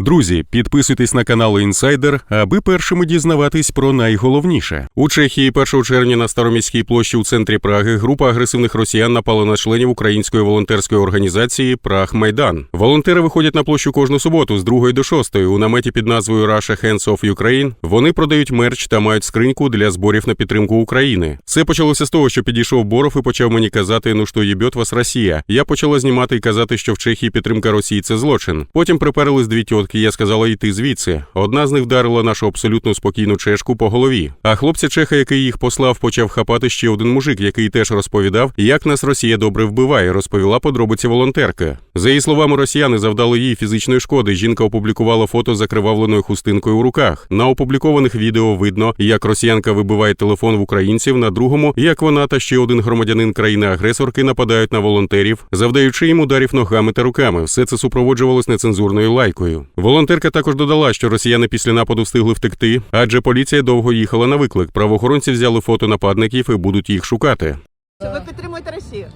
Друзі, підписуйтесь на канал Інсайдер, аби першими дізнаватись про найголовніше. У Чехії 1 червня на Староміській площі у центрі Праги група агресивних росіян напала на членів української волонтерської організації Праг Майдан. Волонтери виходять на площу кожну суботу з 2 до 6 у наметі під назвою Russia Hands of Ukraine. Вони продають мерч та мають скриньку для зборів на підтримку України. Все почалося з того, що підійшов Боров і почав мені казати: ну що їбьот вас Росія. Я почала знімати і казати, що в Чехії підтримка Росії це злочин. Потім приперились дві тітки. Я сказала йти звідси. Одна з них вдарила нашу абсолютно спокійну чешку по голові. А хлопця чеха, який їх послав, почав хапати ще один мужик, який теж розповідав, як нас Росія добре вбиває. Розповіла подробиці волонтерка. За її словами, росіяни завдали їй фізичної шкоди. Жінка опублікувала фото з закривавленою хустинкою у руках. На опублікованих відео видно, як росіянка вибиває телефон в українців. На другому, як вона та ще один громадянин країни-агресорки нападають на волонтерів, завдаючи їм ударів ногами та руками. Все це супроводжувалось нецензурною лайкою. Волонтерка також додала, що росіяни після нападу встигли втекти, адже поліція довго їхала на виклик. Правоохоронці взяли фото нападників і будуть їх шукати. Ви підтримуєте Росію?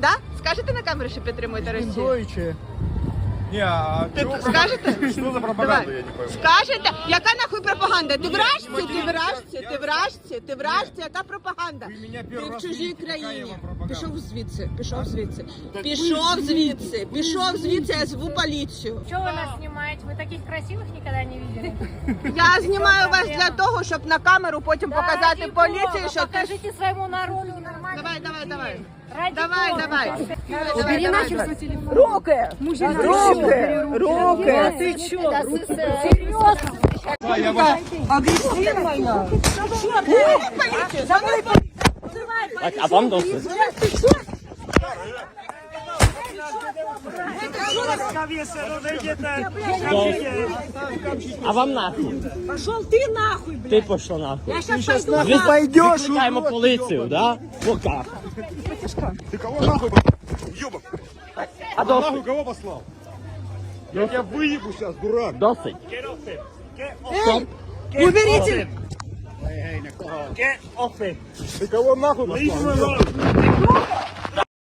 Да? Скажете на камеру, що підтримуєте Росію? Пиндойче. Не, а Ти чё- скажете? Что за пропаганда, Давай. я не пойму. Скажете? Яка нахуй пропаганда? Ти в рашці, ти в рашці, ти в рашці, ти в рашці, яка пропаганда? Ви мене Ти перший в раз чужій видите, яка країні. я вам пропаганда? Пішов звідси, пішов звідси. Пішов звідси, пішов звідси, я зву поліцію. Что вы нас снимаете? Вы таких красивых никогда не видели? Я знімаю вас для того, щоб на камеру потім показати Ради поліції, Бога, що ти... Покажите своему народу нормально. Давай, давай, давай. Давай, давай. Убери Давай, нахер телефон. Руки! Руки! А Ты чё? Серьезно? А вам досить? А вам нахуй? Пошел ты нахуй, блядь! Ти пішла нахуй. Я сейчас пойду Ви пойдеш, викликаємо урод, поліцію, да? Пока. Ты кого нахуй, ёбок? А досить? Нахуй кого послал? Я тебя выебу сейчас, дурак. Досить. Уберите! Ты кого нахуй послал?